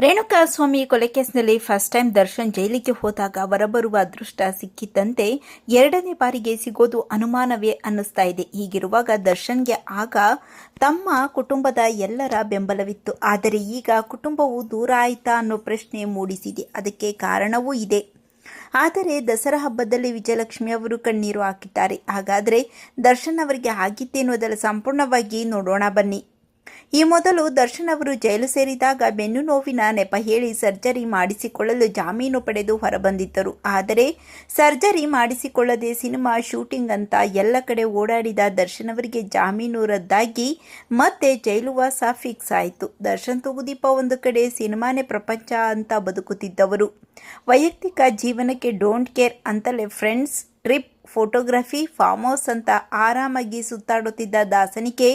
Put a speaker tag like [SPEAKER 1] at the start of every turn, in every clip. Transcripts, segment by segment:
[SPEAKER 1] ರೇಣುಕಾಸ್ವಾಮಿ ಕೊಲೆ ಕೇಸ್ನಲ್ಲಿ first time Darshan ಜೈಲಿಗೆ ಹೋದಾಗ ಹೊರಬರುವ ಅದೃಷ್ಟ ಸಿಕ್ಕಿದ್ದಂತೆ ಎರಡನೇ ಬಾರಿಗೆ ಸಿಗೋದು ಅನುಮಾನವೇ ಅನ್ನಿಸ್ತಾ ಇದೆ. ಹೀಗಿರುವಾಗ ದರ್ಶನ್ಗೆ ಆಗ ತಮ್ಮ ಕುಟುಂಬದ ಎಲ್ಲರ ಬೆಂಬಲವಿತ್ತು. ಆದರೆ ಈಗ ಕುಟುಂಬವು ದೂರ ಆಯಿತಾ ಅನ್ನೋ ಪ್ರಶ್ನೆ ಮೂಡಿಸಿದೆ. ಅದಕ್ಕೆ ಕಾರಣವೂ ಇದೆ. ಆದರೆ ದಸರಾ ಹಬ್ಬದಲ್ಲಿ ವಿಜಯಲಕ್ಷ್ಮಿ ಅವರು ಕಣ್ಣೀರು ಹಾಕಿದ್ದಾರೆ. ಹಾಗಾದರೆ ದರ್ಶನ್ ಅವರಿಗೆ ಅದರ ಸಂಪೂರ್ಣವಾಗಿ ನೋಡೋಣ ಬನ್ನಿ. ಈ ಮೊದಲು ದರ್ಶನ್ ಅವರು ಜೈಲು ಸೇರಿದಾಗ ಬೆನ್ನು ನೋವಿನ ನೆಪ ಹೇಳಿ ಸರ್ಜರಿ ಮಾಡಿಸಿಕೊಳ್ಳಲು ಜಾಮೀನು ಪಡೆದು ಹೊರಬಂದಿದ್ದರು. ಆದರೆ ಸರ್ಜರಿ ಮಾಡಿಸಿಕೊಳ್ಳದೆ ಸಿನಿಮಾ ಶೂಟಿಂಗ್ ಅಂತ ಎಲ್ಲ ಕಡೆ ಓಡಾಡಿದ ದರ್ಶನ್ ಅವರಿಗೆ ಜಾಮೀನು ರದ್ದಾಗಿ ಮತ್ತೆ ಜೈಲುವಾಸ ಫಿಕ್ಸ್ ಆಯಿತು. ದರ್ಶನ್ ತೂಗುದೀಪ ಒಂದು ಕಡೆ ಸಿನಿಮಾನೇ ಪ್ರಪಂಚ ಅಂತ ಬದುಕುತ್ತಿದ್ದವರು. ವೈಯಕ್ತಿಕ ಜೀವನಕ್ಕೆ ಡೋಂಟ್ ಕೇರ್ ಅಂತಲೇ friends trip photography farm house ಅಂತ ಆರಾಮಾಗಿ ಸುತ್ತಾಡುತ್ತಿದ್ದ ದಾಸನಿಗೆ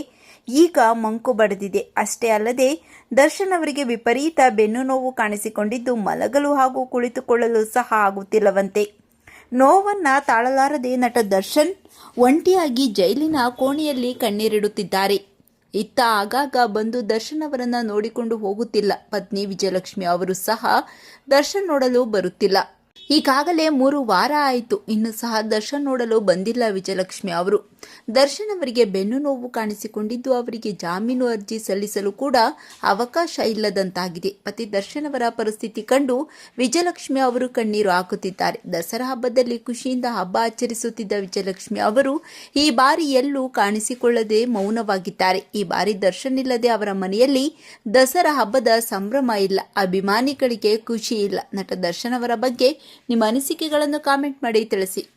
[SPEAKER 1] ಈಗ ಮಂಕು ಬಡಿದಿದೆ. ಅಷ್ಟೇ ಅಲ್ಲದೆ, ದರ್ಶನ್ ಅವರಿಗೆ ವಿಪರೀತ ಬೆನ್ನು ನೋವು ಕಾಣಿಸಿಕೊಂಡಿದ್ದು ಮಲಗಲು ಹಾಗೂ ಕುಳಿತುಕೊಳ್ಳಲು ಸಹ ಆಗುತ್ತಿಲ್ಲವಂತೆ. ನೋವನ್ನ ತಾಳಲಾರದೆ ನಟ ದರ್ಶನ್ ಒಂಟಿಯಾಗಿ ಜೈಲಿನ ಕೋಣೆಯಲ್ಲಿ ಕಣ್ಣೀರಿಡುತ್ತಿದ್ದಾರೆ. ಇತ್ತ ಆಗಾಗ ಬಂದು ದರ್ಶನ್ ಅವರನ್ನ ನೋಡಿಕೊಂಡು ಹೋಗುತ್ತಿಲ್ಲ. ಪತ್ನಿ ವಿಜಯಲಕ್ಷ್ಮಿ ಅವರು ಸಹ ದರ್ಶನ್ ನೋಡಲು ಬರುತ್ತಿಲ್ಲ. ಈಗಾಗಲೇ ಮೂರು ವಾರ ಆಯಿತು. ಇನ್ನು ಸಹ ದರ್ಶನ್ ನೋಡಲು ಬಂದಿಲ್ಲ ವಿಜಯಲಕ್ಷ್ಮಿ ಅವರು. ದರ್ಶನ್ ಅವರಿಗೆ ಬೆನ್ನು ನೋವು ಕಾಣಿಸಿಕೊಂಡಿದ್ದು ಅವರಿಗೆ ಜಾಮೀನು ಅರ್ಜಿ ಸಲ್ಲಿಸಲು ಕೂಡ ಅವಕಾಶ ಇಲ್ಲದಂತಾಗಿದೆ. ಪತಿ ದರ್ಶನ್ ಅವರ ಪರಿಸ್ಥಿತಿ ಕಂಡು ವಿಜಯಲಕ್ಷ್ಮಿ ಅವರು ಕಣ್ಣೀರು ಹಾಕುತ್ತಿದ್ದಾರೆ. ದಸರಾ ಹಬ್ಬದಲ್ಲಿ ಖುಷಿಯಿಂದ ಹಬ್ಬ ಆಚರಿಸುತ್ತಿದ್ದ ವಿಜಯಲಕ್ಷ್ಮಿ ಅವರು ಈ ಬಾರಿ ಎಲ್ಲೂ ಕಾಣಿಸಿಕೊಳ್ಳದೆ ಮೌನವಾಗಿದ್ದಾರೆ. ಈ ಬಾರಿ ದರ್ಶನ್ ಇಲ್ಲದೆ ಅವರ ಮನೆಯಲ್ಲಿ ದಸರಾ ಹಬ್ಬದ ಸಂಭ್ರಮ ಇಲ್ಲ. ಅಭಿಮಾನಿಗಳಿಗೆ ಖುಷಿ ಇಲ್ಲ. ನಟ ದರ್ಶನ್ ಅವರ ಬಗ್ಗೆ ನಿಮ್ಮ ಅನಿಸಿಕೆಗಳನ್ನು ಕಾಮೆಂಟ್ ಮಾಡಿ ತಿಳಿಸಿ.